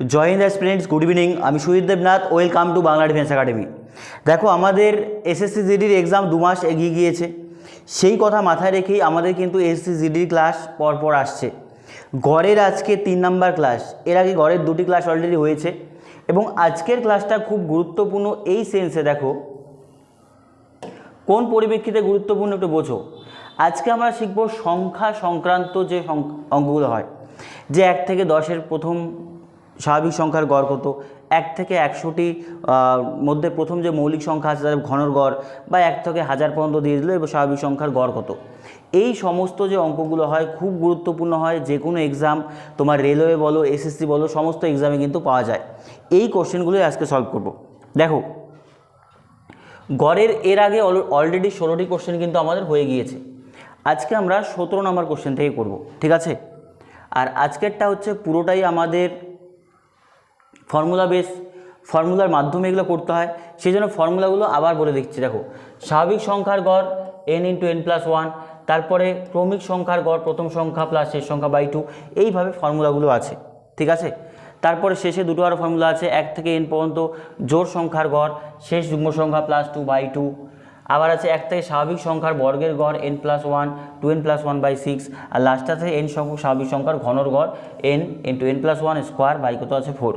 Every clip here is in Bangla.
Jai Hind students good evening আমি Sujit Debnath. Welcome to Bangla defence academy দেখো, আমাদের এসএসসি জিডির এক্সাম দু মাস এগিয়ে গিয়েছে। সেই কথা মাথায় রেখেই আমাদের কিন্তু এসএসসি জিডির ক্লাস পরপর আসছে। গড়ের আজকে তিন নাম্বার ক্লাস এর আগে গড়ের দুটি ক্লাস অলরেডি হয়েছে। এবং আজকের ক্লাসটা খুব গুরুত্বপূর্ণ এই সেন্সে দেখো। কোন পরিপ্রেক্ষিতে গুরুত্বপূর্ণ একটু বোঝো। আজকে আমরা শিখব সংখ্যা সংক্রান্ত যে অঙ্কগুলো হয়। যে এক থেকে দশের প্রথম স্বাভাবিক সংখ্যার গড় কত? এক থেকে একশোটি মধ্যে প্রথম যে মৌলিক সংখ্যা আছে তাদের ঘনর গড় বা এক থেকে হাজার পর্যন্ত দিয়ে দিল এবং স্বাভাবিক সংখ্যার গড় কত? এই সমস্ত যে অঙ্কগুলো হয় খুব গুরুত্বপূর্ণ হয়, যে কোনো এক্সাম তোমার রেলওয়ে বলো এসএসসি বলো, সমস্ত এক্সামে কিন্তু পাওয়া যায়। এই কোশ্চেনগুলোই আজকে সলভ করব। দেখো, গড়ের এর আগে অলরেডি ষোলোটি কোশ্চেন কিন্তু আমাদের হয়ে গিয়েছে। আজকে আমরা সতেরো নম্বর কোশ্চেন থেকে করব, ঠিক আছে? আর আজকেরটা হচ্ছে পুরোটাই আমাদের ফর্মুলা বেস ফর্মুলার মাধ্যমে এগুলো করতে হয়। সেই জন্য ফর্মুলাগুলো আবার বলে দিচ্ছি, দেখো। স্বাভাবিক সংখ্যার গড় n into n plus one তারপরে ক্রমিক সংখ্যার গড় প্রথম সংখ্যা প্লাস শেষ সংখ্যা বাই টু এইভাবে ফর্মুলাগুলো আছে, ঠিক আছে? তারপরে শেষে দুটো আরও ফর্মুলা আছে, এক থেকে এন পর্যন্ত জোর সংখ্যার গড়, শেষ যুগ্ম সংখ্যা প্লাস টু বাই টু আবার আছে এক থেকে স্বাভাবিক সংখ্যার বর্গের গড় n plus one two n plus one by six R last আছে এন সংখ্যক স্বাভাবিক সংখ্যার ঘনর গড় n into n plus one square by কত আছে? ফোর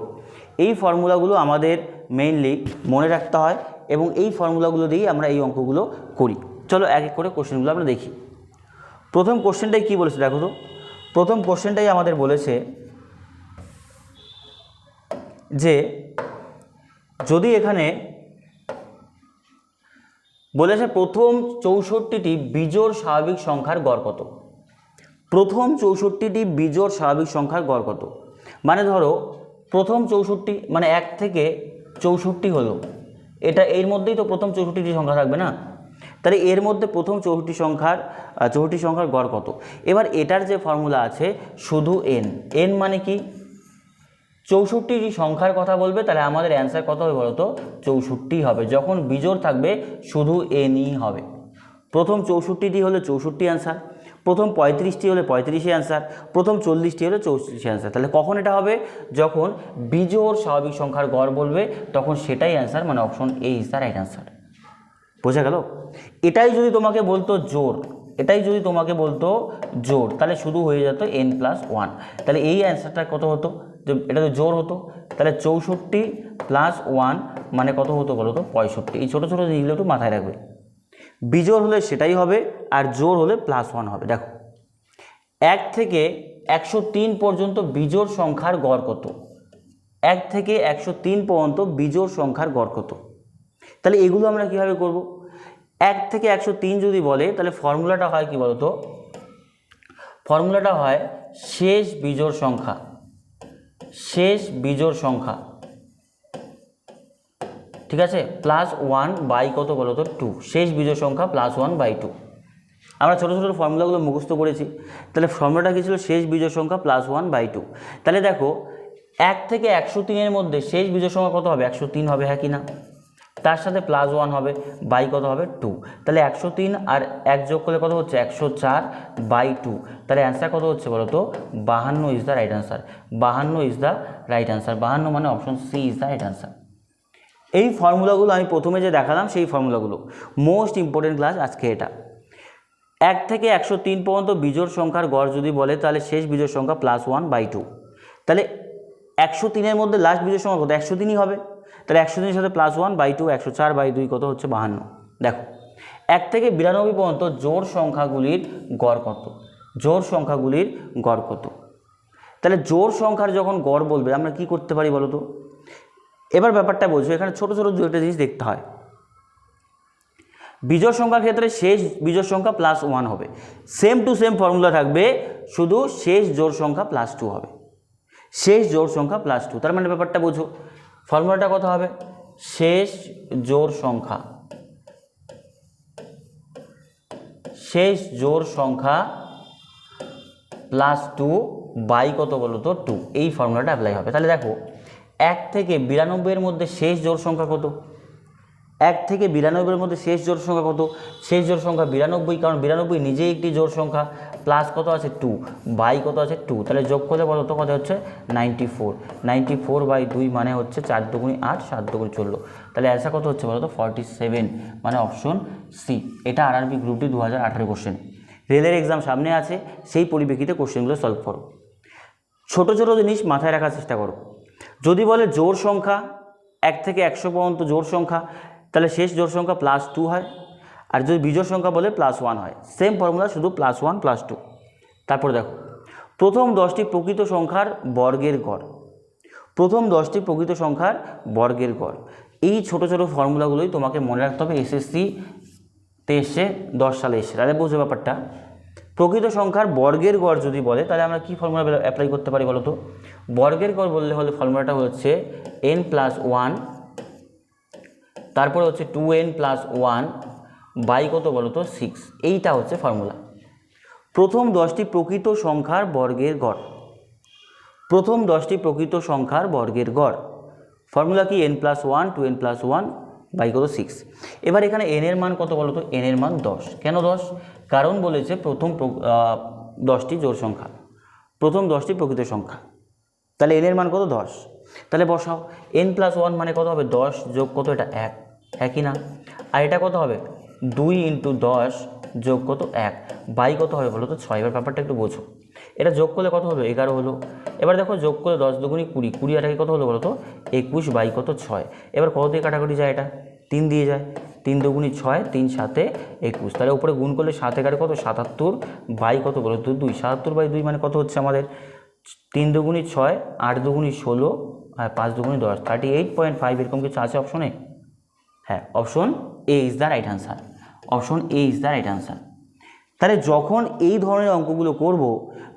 এই ফর্মুলাগুলো আমাদের মেইনলি মনে রাখতে হয় এবং এই ফর্মুলাগুলো দিয়েই আমরা এই অঙ্কগুলো করি। চলো এক এক করে কোশ্চেনগুলো আমরা দেখি। প্রথম কোশ্চেনটাই কী বলেছে দেখো তো? প্রথম কোশ্চেনটাই আমাদের বলেছে যে, যদি এখানে বলেছে প্রথম চৌষট্টিটি বিজোড় স্বাভাবিক সংখ্যার গড় কত? প্রথম চৌষট্টিটি বিজোড় স্বাভাবিক সংখ্যার গড় কত? মানে ধরো প্রথম চৌষট্টি মানে এক থেকে চৌষট্টি হলো। এটা এর মধ্যেই তো প্রথম চৌষট্টিটি সংখ্যা থাকবে না? তাহলে এর মধ্যে প্রথম চৌষট্টি সংখ্যার চৌষট্টি সংখ্যার গড় কত? এবার এটার যে ফর্মুলা আছে, শুধু এন এন মানে কি? চৌষট্টিটি সংখ্যার কথা বলবে, তাহলে আমাদের অ্যান্সার কত হবে বলো তো চৌষট্টি হবে। যখন বিজোড় থাকবে, শুধু এনই হবে। প্রথম চৌষট্টিটি হলে চৌষট্টি অ্যান্সার প্রথম পঁয়ত্রিশটি হলে পঁয়ত্রিশে অ্যান্সার প্রথম চল্লিশটি হলে চৌত্রিশে অ্যান্সার তাহলে কখন এটা হবে? যখন বিজোর স্বাভাবিক সংখ্যার গড় বলবে, তখন সেটাই অ্যান্সার মানে option A is the right answer বোঝা গেল? এটাই যদি তোমাকে বলতো জোর এটাই যদি তোমাকে বলতো জোর তাহলে শুধু হয়ে যেত এন প্লাস ওয়ান তাহলে এই অ্যান্সারটা কত হতো? যে এটা তো জোর হতো। তাহলে চৌষট্টি প্লাস ওয়ান মানে কত হতো বলো তো পঁয়ষট্টি। এই ছোটো ছোটো জিনিসগুলো একটু মাথায় রাখবে। বিজোড় হলে সেটাই হবে আর জোর হলে প্লাস ওয়ান হবে। দেখো, এক থেকে একশো তিন পর্যন্ত বিজোড় সংখ্যার গড় কত? এক থেকে একশো তিন পর্যন্ত বিজোড় সংখ্যার গড় কত? তাহলে এগুলো আমরা কীভাবে করব? এক থেকে একশো তিন যদি বলে, তাহলে ফর্মুলাটা হয় কি বলতো? ফর্মুলাটা হয় শেষ বিজোড় সংখ্যা, শেষ বিজোড় সংখ্যা। ঠিক আছে? প্লাস ওয়ান বাই কত বলো তো? টু শেষ বিজয় সংখ্যা প্লাস ওয়ান বাই টু আমরা ছোটো ছোটো ফর্মুলাগুলো মুখস্থ করেছি। তাহলে ফর্মুলাটা কী ছিল? শেষ বিজয় সংখ্যা প্লাস ওয়ান বাই টু তাহলে দেখো, এক থেকে একশো তিনের মধ্যে শেষ বিজয় সংখ্যা কত হবে? একশো তিন হবে হ্যাঁ কি না? তার সাথে প্লাস ওয়ান হবে বাই কত হবে? টু তাহলে একশো তিন আর এক যোগ করলে কত হচ্ছে? একশো চার বাই টু তাহলে অ্যান্সার কত হচ্ছে বলো তো? বাহান্ন ইজ দ্য রাইট অ্যান্সার বাহান্ন ইজ দ্য রাইট অ্যান্সার বাহান্ন মানে option C is the right answer এই ফর্মুলাগুলো আমি প্রথমে যে দেখালাম, সেই ফর্মুলাগুলো। মোস্ট ইম্পর্টেন্ট ক্লাস আজকে এটা। এক থেকে একশো তিন পর্যন্ত বিজোড় সংখ্যার গড় যদি বলে, তাহলে শেষ বিজোড় সংখ্যা প্লাস ওয়ান বাই টু তাহলে একশো তিনের মধ্যে লাস্ট বিজোড় সংখ্যা কত? একশো তিনই হবে। তাহলে একশো তিনের সাথে প্লাস ওয়ান বাই টু একশো চার বাই দুই কত হচ্ছে? বাহান্ন। দেখো, এক থেকে বিরানব্বই পর্যন্ত জোর সংখ্যাগুলির গড় কত? জোর সংখ্যাগুলির গড় কত? তাহলে জোর সংখ্যার যখন গড় বলবে, আমরা কি করতে পারি বলো তো এবার ব্যাপারটা বোঝো এখানে ছোট ছোট দু একটা জিনিস দেখতে হয়। বিজোড় সংখ্যার ক্ষেত্রে শেষ বিজোড় সংখ্যা প্লাস ওয়ান হবে। সেম টু সেম ফর্মুলা থাকবে, শুধু শেষ জোড় সংখ্যা প্লাস টু হবে। শেষ জোড় সংখ্যা প্লাস টু তার মানে ব্যাপারটা বোঝো। ফর্মুলাটা কত হবে? শেষ জোড় সংখ্যা। শেষ জোড় সংখ্যা প্লাস টু বাই কত বলো তো টু এই ফর্মুলাটা অ্যাপ্লাই হবে। তাহলে দেখো এক থেকে বিরানব্বইয়ের মধ্যে শেষ জোড় সংখ্যা কত? এক থেকে বিরানব্বইয়ের মধ্যে শেষ জোড় সংখ্যা কত? শেষ জোড় সংখ্যা বিরানব্বই, কারণ বিরানব্বই নিজেই একটি জোড় সংখ্যা প্লাস কত আছে? টু বাই কত আছে? টু তাহলে যোগ করলে বলো তো কত হচ্ছে? Ninety four ninety four by দুই মানে হচ্ছে চার দুগুণি আট, সাত দুগুণি ষোলো তাহলে অ্যান্সার কত হচ্ছে বলো তো ফর্টি সেভেন মানে অপশন সি এটা আরআরবি গ্রুপটি দু হাজার আঠারো কোশ্চেন রেলের এক্সাম সামনে আছে, সেই পরিপ্রেক্ষিতে কোশ্চেনগুলো সলভ করো। ছোটো ছোটো জিনিস মাথায় রাখার চেষ্টা করো। যদি বলে জোর সংখ্যা এক থেকে একশো পর্যন্ত জোর সংখ্যা, তাহলে শেষ জোর সংখ্যা প্লাস টু হয়। আর যদি বিজোড় সংখ্যা বলে প্লাস ওয়ান হয় সেম ফর্মুলা শুধু প্লাস ওয়ান প্লাস টু তারপরে দেখো, প্রথম দশটি প্রকৃত সংখ্যার বর্গের গড়। প্রথম দশটি প্রকৃত সংখ্যার বর্গের গড়। এই ছোট ছোট ফর্মুলাগুলোই তোমাকে মনে রাখতে হবে এসএসসি তে এসছে দশ সালে এসছে। তাহলে বুঝবে ব্যাপারটা। প্রকৃত সংখ্যার বর্গের গড় যদি বলে, তাহলে আমরা কী ফর্মুলা অ্যাপ্লাই করতে পারি বলো তো বর্গের গড় বললে হলে ফর্মুলাটা হচ্ছে এন প্লাস ওয়ান তারপরে হচ্ছে two n plus one by কত বলো তো সিক্স এইটা হচ্ছে ফর্মুলা প্রথম দশটি প্রকৃত সংখ্যার বর্গের গড়। প্রথম দশটি প্রকৃত সংখ্যার বর্গের গড়। ফর্মুলা কি? N plus one two n plus one by কত সিক্স এবার এখানে এন এর মান কত বলো তো এন এর মান দশ। কেন দশ? কারণ বলেছে প্রথম প্র- দশটি জোর সংখ্যা। প্রথম দশটি প্রকৃত সংখ্যা। তাহলে এন এর মান কত? দশ। তাহলে বসাও। এন প্লাস ওয়ান মানে কত হবে? দশ যোগ কত? এটা এক। একই না? আর এটা কত হবে? দুই ইন্টু দশ যোগ কত? এক। বাই কত হবে বলো তো ছয়। এবার ব্যাপারটা একটু বোঝো। এটা যোগ করলে কত হলো এগারো হলো। এবার দেখো যোগ করলে দশ দুগুণি কুড়ি। কুড়ি আটাকে কত হলো বলো তো একুশ বাই কত? ছয়। এবার কত দিয়ে কাটাকুটি যায় এটা? তিন দিয়ে যায়। তিন দুগুণি ছয়, তিন সাতে একুশ। তাহলে উপরে গুণ করলে সাত এগারো কত? সাতাত্তর বাই কত বলো? তো দুই। সাতাত্তর বাই দুই মানে কত হচ্ছে আমাদের? তিন দুগুণি ছয়, আট দুগুণি ষোলো, আর পাঁচ দুগুণি দশ। থার্টি এইট পয়েন্ট ফাইভ এরকম কিছু আছে অপশনে হ্যাঁ option A is the right answer option A is the right answer তাহলে যখন এই ধরনের অঙ্কগুলো করব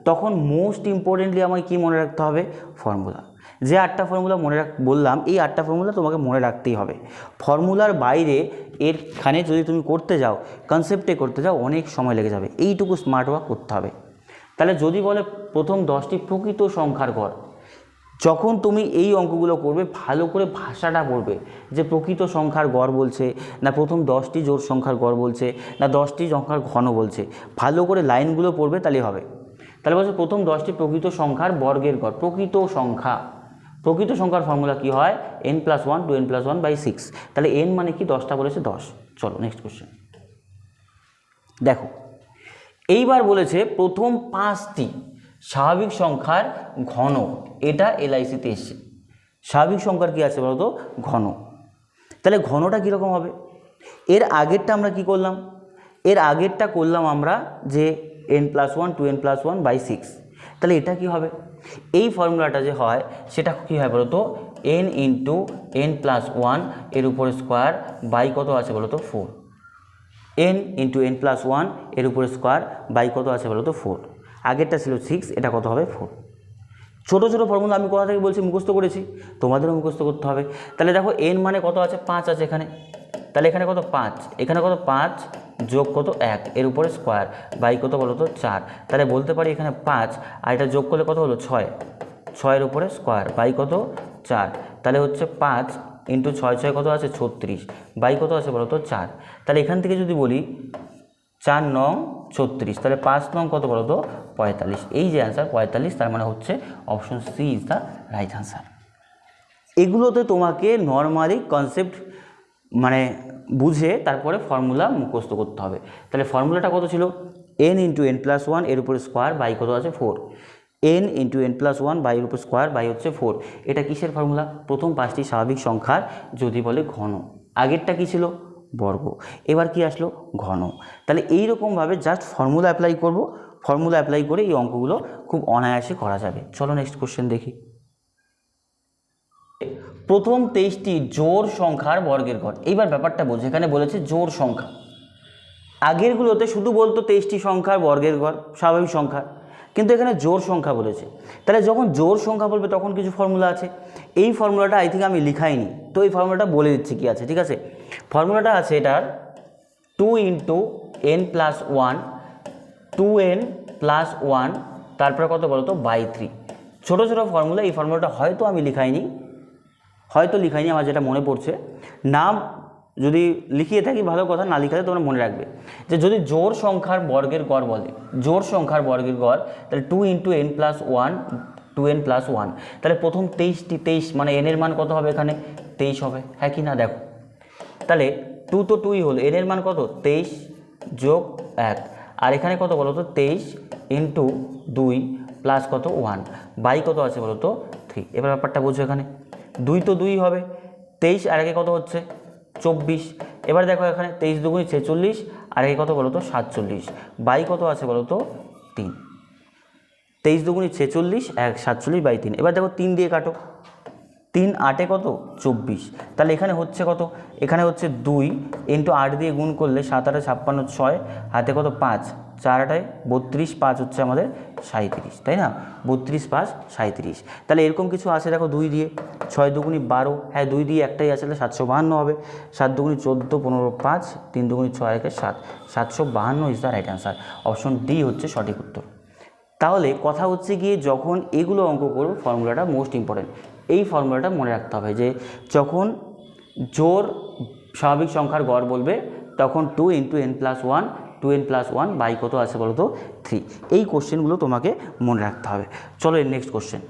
তখন মোস্ট ইম্পর্টেন্টলি আমাকে কী মনে রাখতে হবে? ফর্মুলা যে আটটা ফর্মুলা মনে রাখ, বললাম, এই আটটা ফর্মুলা তোমাকে মনে রাখতেই হবে। ফর্মুলার বাইরে এরখানে যদি তুমি করতে যাও কনসেপ্টে করতে যাও, অনেক সময় লেগে যাবে। এইটুকু স্মার্ট ওয়ার্ক করতে হবে। তাহলে যদি বলে প্রথম দশটি প্রকৃত সংখ্যার গড় যখন তুমি এই অঙ্কগুলো করবে, ভালো করে ভাষাটা পড়বে, যে প্রকৃত সংখ্যার গড় বলছে, না প্রথম দশটি জোর সংখ্যার গড় বলছে, না দশটি সংখ্যার ঘন বলছে, ভালো করে লাইনগুলো পড়বে, তাহলেই হবে। তাহলে বলছে প্রথম দশটি প্রকৃত সংখ্যার বর্গের গড় প্রকৃত সংখ্যা। প্রকৃত সংখ্যার ফর্মুলা কি হয়? N plus one two n plus one by six তাহলে এন মানে কি? দশটা বলেছে দশ। চলো নেক্সট কোশ্চেন দেখো, এইবার বলেছে প্রথম পাঁচটি স্বাভাবিক সংখ্যার ঘন, এটা এলআইসিতে এসছে। স্বাভাবিক সংখ্যার কি আছে বলতো? ঘন। তাহলে ঘনটা কীরকম হবে? এর আগেরটা আমরা কি করলাম? এর আগেরটা করলাম আমরা যে n plus one two n plus one by six তাহলে এটা কি হবে? এই ফর্মুলাটা যে হয়, সেটা কী হয় বলতো? এন ইন্টু এন প্লাস ওয়ানের উপরে স্কোয়ার বাই কত আছে বলতো? Four n into n plus ওয়ানের উপরে স্কোয়ার বাই কত আছে বলো তো ফোর আগেরটা ছিল সিক্স এটা কত হবে? ফোর ছোটো ছোটো ফর্মুলা আমি কোথা থেকে বলছি? মুখস্থ করেছি। তোমাদেরও মুখস্থ করতে হবে। তাহলে দেখো এন মানে কত আছে? পাঁচ আছে এখানে। তাহলে এখানে কত? পাঁচ। এখানে কত? পাঁচ যোগ কত? এক। এর উপরে স্কোয়ার বাই কত বলো তো? চার। তাহলে বলতে পারি এখানে পাঁচ, আর এটা যোগ করলে কত হলো? ছয়। ছয়ের উপরে স্কোয়ার বাই কত? চার। তাহলে হচ্ছে পাঁচ ইন্টু ছয় ছয় কত আছে? ছত্রিশ। বাই কত আছে বলো তো? চার। তাহলে এখান থেকে যদি বলি, চার নং ছত্রিশ, তাহলে পাঁচ নং কত বলো তো? পঁয়তাল্লিশ। এই যে অ্যান্সার পঁয়তাল্লিশ, তার মানে হচ্ছে option C is the right answer এগুলোতে তোমাকে নর্মালি কনসেপ্ট মানে বুঝে তারপরে ফর্মুলা মুখস্থ করতে হবে। তাহলে ফর্মুলাটা কত ছিল? এন ইন্টু এন প্লাস ওয়ানের উপরে স্কোয়ার বাই কত আছে? Four n into n plus one by এর উপর স্কোয়ার বাই হচ্ছে ফোর এটা কিসের ফর্মুলা প্রথম পাঁচটি স্বাভাবিক সংখ্যার যদি বলে ঘন। আগেরটা কী ছিল? বর্গ। এবার কি আসলো? ঘন। তাহলে এই রকমভাবে জাস্ট ফর্মুলা অ্যাপ্লাই করব। ফর্মুলা অ্যাপ্লাই করে এই অঙ্কগুলো খুব অনায়াসে করা যাবে। চলো নেক্সট কোশ্চেন দেখি। প্রথম তেইশটি জোর সংখ্যার বর্গের ঘর। এইবার ব্যাপারটা বোঝো এখানে বলেছে জোর সংখ্যা। আগেরগুলোতে শুধু বলতো তেইশটি সংখ্যার বর্গের ঘর, স্বাভাবিক সংখ্যা, কিন্তু এখানে জোর সংখ্যা বলেছে। তাহলে যখন জোর সংখ্যা বলবে, তখন কিছু ফর্মুলা আছে। এই ফর্মুলাটা আই থিঙ্ক আমি লিখাইনি, তো এই ফর্মুলাটা বলে দিচ্ছি কি আছে, ঠিক আছে? ফর্মুলাটা আছে এটার two into n plus one, two n plus one, তারপরে কত বলো তো বাই থ্রি। ছোটো ছোটো ফর্মুলা, এই ফর্মুলাটা হয়তো আমি লিখাইনি হয়তো লিখাইনি, আমার যেটা মনে পড়ছে। নাম যদি লিখিয়ে থাকি, ভালো কথা, না লিখালে তোমরা মনে রাখবে। যে যদি জোর সংখ্যার বর্গের গড় বলে, জোর সংখ্যার বর্গের গড়, তাহলে two into n plus one two n plus one তাহলে প্রথম তেইশটি, তেইশ মানে এনের মান কত হবে এখানে? তেইশ হবে হ্যাঁ কি না? দেখো। তাহলে টু তো টুই হলো এনের মান কত? তেইশ যোগ এক। আর এখানে কত বলো তো? তেইশ ইন্টু দুই প্লাস কত? ওয়ান বাই কত আছে বলো তো? থ্রি এবার ব্যাপারটা বুঝো এখানে। দুই তো দুই হবে। তেইশ, আর একে কত হচ্ছে? চব্বিশ। এবার দেখো এখানে তেইশ দুগুণি ছেচল্লিশ, আর একে কত বলো তো? সাতচল্লিশ। বাই কত আছে বলো তো? তিন। তেইশ দুগুণি ছেচল্লিশ, এক, সাতচল্লিশ বাই তিন। এবার দেখো তিন দিয়ে কাটো। তিন আটে কত? চব্বিশ। তাহলে এখানে হচ্ছে কত? এখানে হচ্ছে দুই ইন্টু আট দিয়ে গুণ করলে সাত আটে ছাপ্পান্ন ছয়, হাতে কত? পাঁচ। চার আটায় বত্রিশ পাঁচ হচ্ছে আমাদের সাঁত্রিশ তাই না? বত্রিশ পাঁচ সাঁত্রিশ তাহলে এরকম কিছু আছে দেখো দুই দিয়ে ছয় দুগুণি বারো হ্যাঁ দুই দিয়ে একটাই আছে তাহলে সাতশো বাহান্ন হবে। সাত দুগুণি চোদ্দ, পনেরো পাঁচ, তিন দুগুণি ছয় একে সাত। সাতশো বাহান্ন is the right answer option D হচ্ছে সঠিক উত্তর। তাহলে কথা হচ্ছে গিয়ে যখন এগুলো অঙ্ক করব, ফর্মুলাটা মোস্ট ইম্পর্টেন্ট এই ফর্মুলাটা মনে রাখতে হবে যে, যখন জোর স্বাভাবিক সংখ্যার গড় বলবে, তখন two into n plus one two n plus one by কত আছে বলো তো? থ্রি। এই কোশ্চেনগুলো তোমাকে মনে রাখতে হবে। চলো এর নেক্সট কোশ্চেন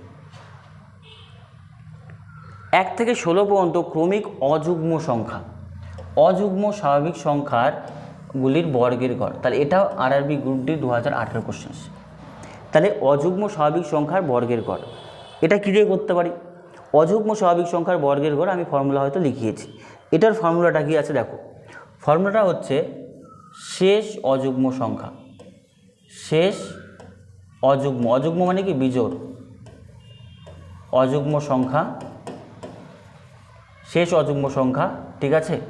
এক থেকে ষোলো পর্যন্ত ক্রমিক অযুগ্ম সংখ্যা। অযুগ্ম স্বাভাবিক সংখ্যার গুলির বর্গের গড়। তাহলে এটাও আরআরবি গ্রুপ ডি দু হাজার আঠেরো কোশ্চেন তাহলে অযুগ্ম স্বাভাবিক সংখ্যার বর্গের গড়। এটা কী দিয়ে করতে পারি? অযুগ্ম স্বাভাবিক সংখ্যার বর্গের গড় আমি ফর্মুলা হয়তো লিখিয়েছি। এটার ফর্মুলাটা কি আছে দেখো। ফর্মুলাটা হচ্ছে শেষ অযুগ্ম সংখ্যা। শেষ অযুগ্ম। অযুগ্ম মানে কি? বিজোড়। অযুগ্ম সংখ্যা। শেষ অযুগ্ম সংখ্যা, ঠিক আছে?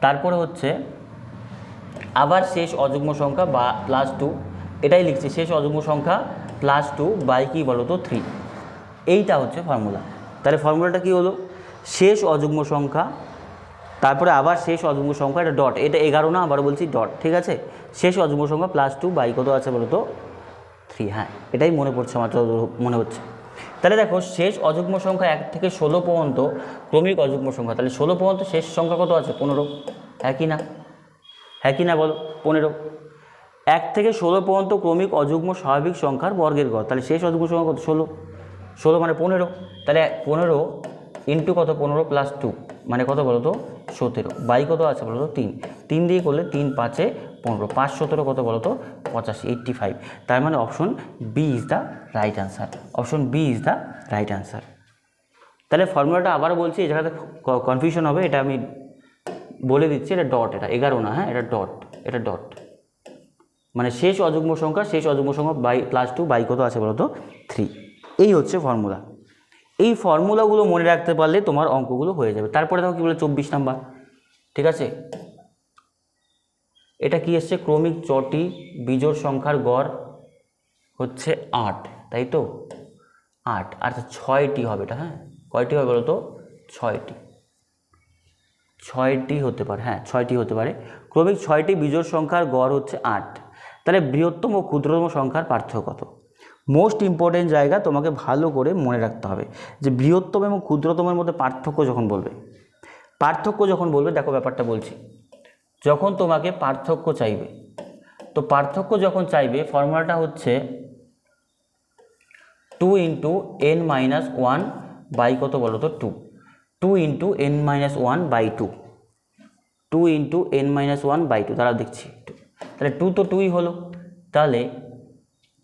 তারপরে হচ্ছে আবার শেষ অযুগ্ম সংখ্যা বা প্লাস টু এটাই লিখছি। শেষ অযুগ্ম সংখ্যা প্লাস টু বাই কি বলো তো থ্রি এইটা হচ্ছে ফর্মুলা তাহলে ফর্মুলাটা কি হলো? শেষ অযুগ্ম সংখ্যা তারপরে আবার শেষ অযুগ্ম সংখ্যা এটা ডট এটা এগারো না আবার বলছি ডট ঠিক আছে? শেষ অযুগ্ম সংখ্যা প্লাস টু বাই কত আছে বলো তো থ্রি হ্যাঁ এটাই মনে পড়ছে যতদূর মনে হচ্ছে। তাহলে দেখো, শেষ অযুগ্ম সংখ্যা এক থেকে ষোলো পর্যন্ত ক্রমিক অযুগ্ম সংখ্যা। তাহলে ষোলো পর্যন্ত শেষ সংখ্যা কত আছে? পনেরো। হ্যাঁ কি না? হ্যাঁ কি না বলো? পনেরো। এক থেকে ষোলো পর্যন্ত ক্রমিক অযুগ্ম স্বাভাবিক সংখ্যার বর্গের গড় তাহলে শেষ অযুগ্ম সংখ্যা কত? ষোলো। ষোলো মানে পনেরো। তাহলে পনেরো ইন্টু কত? পনেরো প্লাস টু মানে কত বলো তো সতেরো। বাই কত আছে বলো তো তিন। তিন দিয়ে করলে তিন পাঁচে পনেরো। পাঁচ সতেরো কত বলো তো পঁচাশি এইট্টি ফাইভ তার মানে option B is the right answer option B is the right answer তাহলে ফর্মুলাটা আবার বলছি, এই জায়গাতে কনফিউশন হবে, এটা আমি বলে দিচ্ছি, এটা ডট এটা এগারো না হ্যাঁ এটা ডট এটা ডট মানে শেষ অযুগ্ম সংখ্যা, শেষ অযুগ্ম সংখ্যা বাই প্লাস টু বাই কত আছে বলো তো থ্রি এই হচ্ছে ফর্মুলা এই ফর্মুলাগুলো মনে রাখতে পারলে তোমার অঙ্কগুলো হয়ে যাবে। তারপরে দেখো কী বলে চব্বিশ নাম্বার। ঠিক আছে? এটা কি এসছে? ক্রমিক চটি বিজোড় সংখ্যার গড় হচ্ছে আট, তাই তো? আট। আচ্ছা ছয়টি হবে এটা হ্যাঁ? কয়টি হবে বলো তো ছয়টি। ছয়টি হতে পারে হ্যাঁ ছয়টি হতে পারে। ক্রমিক ছয়টি বিজোড় সংখ্যার গড় হচ্ছে আট। তাহলে বৃহত্তম ও ক্ষুদ্রতম সংখ্যার পার্থক্য কত? মোস্ট ইম্পর্টেন্ট জায়গা তোমাকে ভালো করে মনে রাখতে হবে যে বৃহত্তম এবং ক্ষুদ্রতমের মধ্যে পার্থক্য যখন বলবে, পার্থক্য যখন বলবে, দেখো ব্যাপারটা বলছি, যখন তোমাকে পার্থক্য চাইবে, তো পার্থক্য যখন চাইবে, ফর্মুলাটা হচ্ছে two into n minus one by কত বলো তো two two into n minus one by two two into n minus one by two তারা দেখছি তাহলে টু তো টুই হলো, তাহলে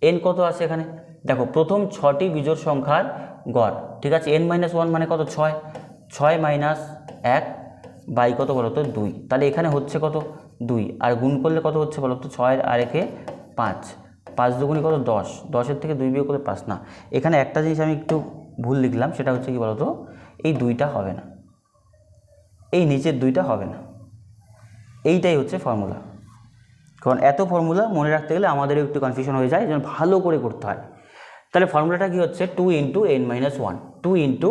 এন কত আছে এখানে? দেখো, প্রথম ছটি বিজোড় সংখ্যার গড়, ঠিক আছে? এন মাইনাস ওয়ান মানে কত? ছয়। ছয় মাইনাস এক বাই কত বলো তো? দুই। তাহলে এখানে হচ্ছে কত? দুই। আর গুণ করলে কত হচ্ছে বলো তো? ছয়ের আর পাঁচ। পাঁচ দুগুণে কত? দশ। দশের থেকে দুই বিয়োগ করলে পাঁচ। না, এখানে একটা জিনিস আমি একটু ভুল লিখলাম, সেটা হচ্ছে কি বলতো এই দুইটা হবে না। এই নিচের দুইটা হবে না। এইটাই হচ্ছে ফর্মুলা কারণ এত ফর্মুলা মনে রাখতে গেলে আমাদেরও একটু কনফিউশন হয়ে যায়, যেন ভালো করে করতে হয়। তাহলে ফর্মুলাটা কি হচ্ছে? Two into n minus one two into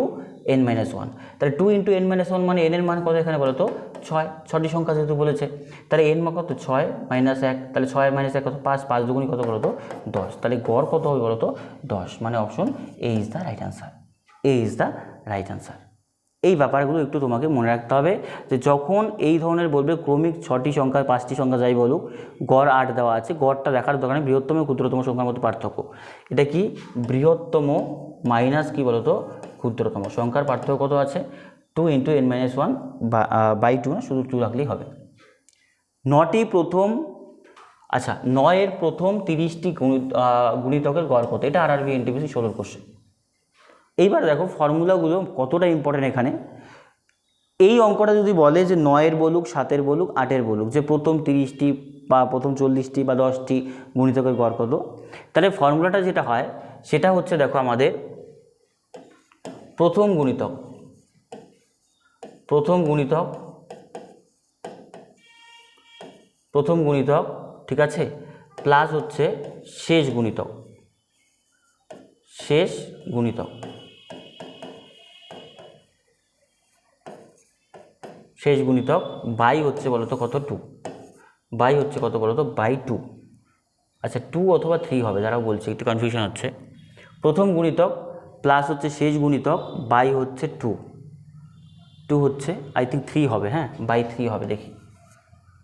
n minus one তাহলে two into n minus one মানে এনের মান কত এখানে বলো তো? ছয়। ছটি সংখ্যা যেহেতু বলেছে, তাহলে এন মান কত? ছয় মাইনাস এক। তাহলে ছয় মাইনাস এক কত? পাঁচ। পাঁচ দুগুণি কত বলো তো? দশ। তাহলে গড় কত হবে বলো তো? দশ। মানে option A is the right answer A is the right answer এই ব্যাপারগুলো একটু তোমাকে মনে রাখতে হবে যে যখন এই ধরনের বলবে ক্রমিক ছটি সংখ্যা, পাঁচটি সংখ্যা যাই বলুক, গড় আট দেওয়া আছে, গড়টা দেখার দোকানে বৃহত্তম ক্ষুদ্রতম সংখ্যার মধ্যে পার্থক্য। এটা কি? বৃহত্তম মাইনাস কি বলতো? ক্ষুদ্রতম। সংখ্যার পার্থক্য কত আছে? Two into n minus one by two না, শুধু টু রাখলেই হবে। নটি প্রথম আচ্ছা নয়ের প্রথম তিরিশটি গুণি- গুণিতকের গড় কত? এটা আর আরবি এনটিপিসি ষোলোর কোশ্চেন এইবার দেখো ফর্মুলাগুলো কতটা ইম্পর্টেন্ট এখানে। এই অঙ্কটা যদি বলে যে নয়ের বলুক, সাতের বলুক, আটের বলুক, যে প্রথম তিরিশটি বা প্রথম চল্লিশটি বা দশটি গুণিতকের গড় কত, তাহলে ফর্মুলাটা যেটা হয়, সেটা হচ্ছে দেখো আমাদের প্রথম গুণিতক। প্রথম গুণিতক প্রথম গুণিতক, ঠিক আছে? প্লাস হচ্ছে শেষ গুণিতক। শেষ গুণিতক। শেষ গুণিতক বাই হচ্ছে বলতো কত? টু বাই হচ্ছে কত বলতো? বাই টু আচ্ছা টু অথবা থ্রি হবে যারা বলছে, একটু কনফিউশন হচ্ছে। প্রথম গুণিতক প্লাস হচ্ছে শেষ গুণিতক, বাই হচ্ছে টু টু হচ্ছে আই থিঙ্ক থ্রি হবে হ্যাঁ? বাই থ্রি হবে, দেখি।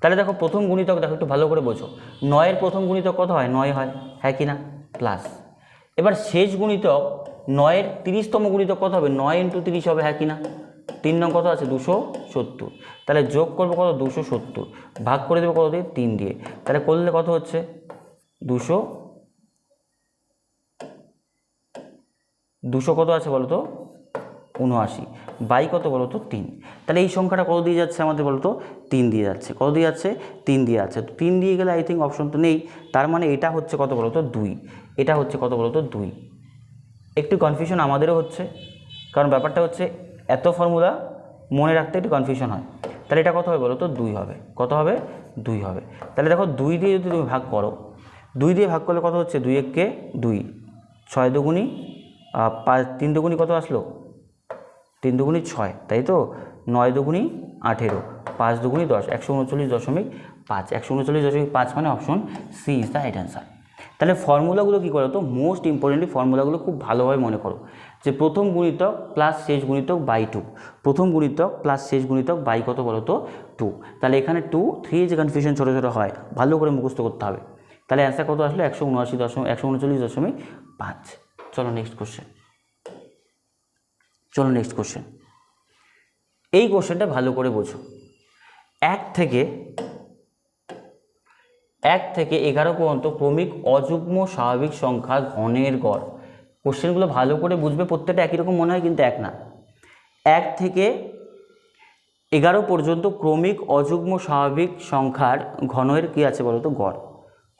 তাহলে দেখো, প্রথম গুণিতক দেখো, একটু ভালো করে বোঝো। নয়ের প্রথম গুণিতক কত হয়? নয় হয় হ্যাঁ কি না? প্লাস এবার শেষ গুণিতক, নয়ের তিরিশতম গুণিতক কত হবে? নয় ইন্টু তিরিশ হবে হ্যাঁ কি না? তিন নং কত আছে? দুশো সত্তর। তাহলে যোগ করব কত? দুশো সত্তর। ভাগ করে দেবো কত দিয়ে? তিন দিয়ে। তাহলে করলে কত হচ্ছে? দুশো দুশো কত আছে বলো তো? উনআশি। বাই কত বলো তো? তিন। তাহলে এই সংখ্যাটা কত দিয়ে যাচ্ছে আমাদের বলো তো? তিন দিয়ে যাচ্ছে। কত দিয়ে যাচ্ছে? তিন দিয়ে যাচ্ছে। তো তিন দিয়ে গেলে আই থিঙ্ক অপশন তো নেই। তার মানে এটা হচ্ছে কত বলো তো? দুই। এটা হচ্ছে কত বলো তো? দুই। একটু কনফিউশন আমাদেরও হচ্ছে। কারণ ব্যাপারটা হচ্ছে এত ফর্মুলা মনে রাখতে একটু কনফিউশন হয়। তাহলে এটা কত হবে বলো তো? দুই হবে। কত হবে? দুই হবে। তাহলে দেখো দুই দিয়ে যদি তুমি ভাগ করো, দুই দিয়ে ভাগ করলে কত হচ্ছে? দুই এককে দুই। ছয় দুগুণি পাঁচ, তিন দুগুণি কত আসলো? তিন দুগুণি ছয়, তাই তো? নয় দুগুণি আঠেরো, পাঁচ দুগুণি দশ, একশো উনচল্লিশ দশমিক পাঁচ। একশো উনচল্লিশ দশমিক পাঁচ মানে option C is the right answer তাহলে ফর্মুলাগুলো কী করো তো? মোস্ট ইম্পর্টেন্টলি ফর্মুলাগুলো খুব ভালোভাবে মনে করো। যে প্রথম গুণিতক প্লাস শেষ গুণিতক বাই টু প্রথম গুণিতক প্লাস শেষ গুণিতক বাই কত বলো তো টু তাহলে এখানে টু থ্রি যে কনফিউশন ছোটো ছোটো হয়, ভালো করে মুখস্থ করতে হবে। তাহলে অ্যান্সার কত আসলো? একশো উনআশি দশমিক, একশো উনচল্লিশ দশমিক পাঁচ। চলো নেক্সট কোশ্চেন চলো নেক্সট কোশ্চেন এই কোশ্চেনটা ভালো করে বোঝো। এক থেকে এক থেকে এগারো পর্যন্ত ক্রমিক অযুগ্ম স্বাভাবিক সংখ্যা ঘনের গড়। কোশ্চেনগুলো ভালো করে বুঝবে, প্রত্যেকটা একই রকম মনে হয়, কিন্তু এক না। এক থেকে এগারো পর্যন্ত ক্রমিক অযুগ্ম স্বাভাবিক সংখ্যার ঘনের কী আছে বলো তো গড়।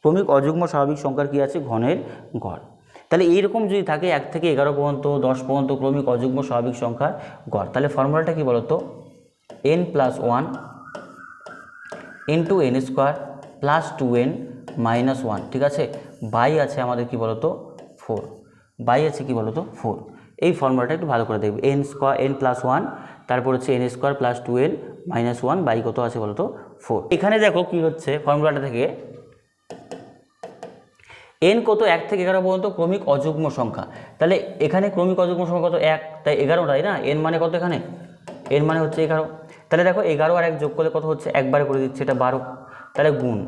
ক্রমিক অযুগ্ম স্বাভাবিক সংখ্যার কী আছে? ঘনের গড়। তাহলে এইরকম যদি থাকে, এক থেকে এগারো পর্যন্ত, দশ পর্যন্ত ক্রমিক অযুগ্ম স্বাভাবিক সংখ্যার গড়, তাহলে ফর্মুলাটা কী বলো তো n plus one n two n square plus two n minus one ঠিক আছে? বাই আছে আমাদের কি বলতো? ফোর বাই আছে কি বলতো? ফোর। এই ফর্মুলাটা একটু ভালো করে দেখবে। N square n plus one তারপর হচ্ছে n square plus two n minus one by কত আছে বলতো? ফোর এখানে দেখো কি হচ্ছে ফর্মুলাটা থেকে? এন কত? এক থেকে এগারো পর্যন্ত ক্রমিক অযুগ্ম সংখ্যা। তাহলে এখানে ক্রমিক অযুগ্ম সংখ্যা কত? এক। তাই এগারো, তাই না? এন মানে কত এখানে? এন মানে হচ্ছে এগারো। তাহলে দেখো এগারো আর এক যোগ করলে কত হচ্ছে? একবারে করে দিচ্ছে, এটা বারো। তাহলে গুণ।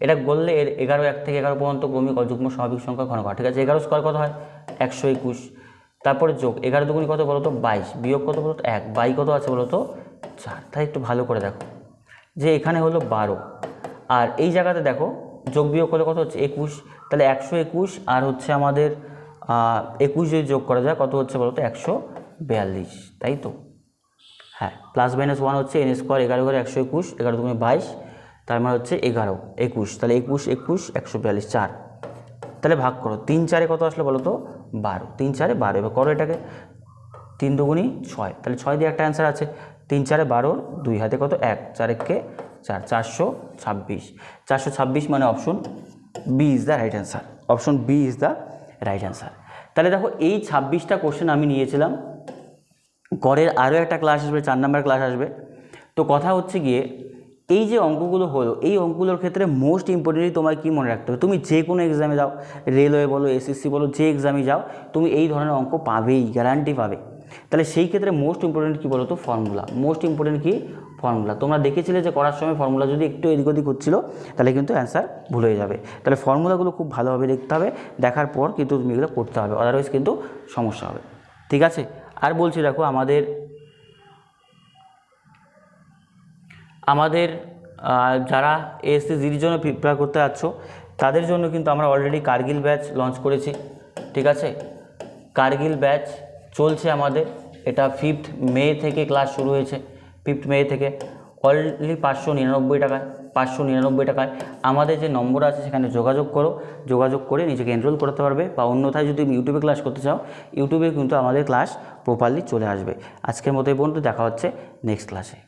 এটা বললে এর এগারো, এক থেকে এগারো পর্যন্ত ক্রমিক অযুগ্ম স্বাভাবিক সংখ্যা ঘন ঠিক আছে? এগারো স্কোয়ার কত হয়? একশো একুশ। তারপরে যোগ, এগারো দুগুণি কত বলো তো? বাইশ। বিয়োগ কত বলো তো? এক। বাই কত আছে বলো তো? চার। তাই একটু ভালো করে দেখো। যে এখানে হলো বারো। আর এই জায়গাতে দেখো, যোগ বিয়োগ করলে কত হচ্ছে? একুশ। তাহলে একশো একুশ আর হচ্ছে আমাদের একুশ যদি যোগ করা যায়, কত হচ্ছে বলো তো? একশো বিয়াল্লিশ। তাই তো? হ্যাঁ প্লাস মাইনাস ওয়ান হচ্ছে এন স্কোয়ার এগারো এগারো একশো একুশ, এগারো তুমি বাইশ। তার মানে হচ্ছে এগারো, একুশ। তাহলে একুশ একুশ, একশো বিয়াল্লিশ, চার। তাহলে ভাগ করো। তিন চারে কত আসলে বলো তো? বারো। তিন চারে বারো, এবার করো এটাকে। তিন দুগুণি ছয়। তাহলে ছয় দিয়ে একটা অ্যান্সার আছে। তিন চারে বারোর দুই হাতে কত? এক। চার এককে চার। চারশো ছাব্বিশ। চারশো ছাব্বিশ মানে option B is the right answer option B is the right answer তাহলে দেখো, এই ছাব্বিশটা কোশ্চেন আমি নিয়েছিলাম। গড়ের আরও একটা ক্লাস আসবে, চার নাম্বার ক্লাস আসবে। তো কথা হচ্ছে গিয়ে এই যে অঙ্কগুলো হলো, এই অঙ্কগুলোর ক্ষেত্রে মোস্ট ইম্পর্টেন্টলি তোমার কী মনে রাখতে হবে? তুমি যে কোনো এক্সামে যাও রেলওয়ে বলো এসএসসি বলো, যে এক্সামে যাও, তুমি এই ধরনের অঙ্ক পাবেই গ্যারান্টি পাবে। তাহলে সেই ক্ষেত্রে মোস্ট ইম্পর্টেন্ট কী বলো তো ফর্মুলা মোস্ট ইম্পর্টেন্ট কী? ফর্মুলা তোমরা দেখেছিলে যে করার সময় ফর্মুলা যদি একটু এদিক ওদিক হচ্ছিল, তাহলে কিন্তু অ্যান্সার ভুল হয়ে যাবে। তাহলে ফর্মুলাগুলো খুব ভালোভাবে দেখতে হবে, দেখার পর কিন্তু তুমি এগুলো করতে হবে আদারওয়াইজ কিন্তু সমস্যা হবে। ঠিক আছে? আর বলছি, দেখো, আমাদের আমাদের যারা এসএসসি জিডির জন্য প্রিপেয়ার করতে যাচ্ছ, তাদের জন্য কিন্তু আমরা অলরেডি কার্গিল ব্যাচ লঞ্চ করেছি, ঠিক আছে? কার্গিল ব্যাচ চলছে আমাদের, এটা ফিফথ মে থেকে ক্লাস শুরু হয়েছে ফিফথ মে থেকে। অনলি পাঁচশো নিরানব্বই টাকায়, পাঁচশো নিরানব্বই টাকায়। আমাদের যে নম্বর আছে, সেখানে যোগাযোগ করো, যোগাযোগ করে নিজেকে এনরোল করতে পারবে, বা অন্যথায় যদি ইউটিউবে ক্লাস করতে চাও ইউটিউবে কিন্তু আমাদের ক্লাস প্রপারলি চলে আসবে। আজকের মতো এই পর্যন্ত, দেখা হচ্ছে নেক্সট ক্লাসে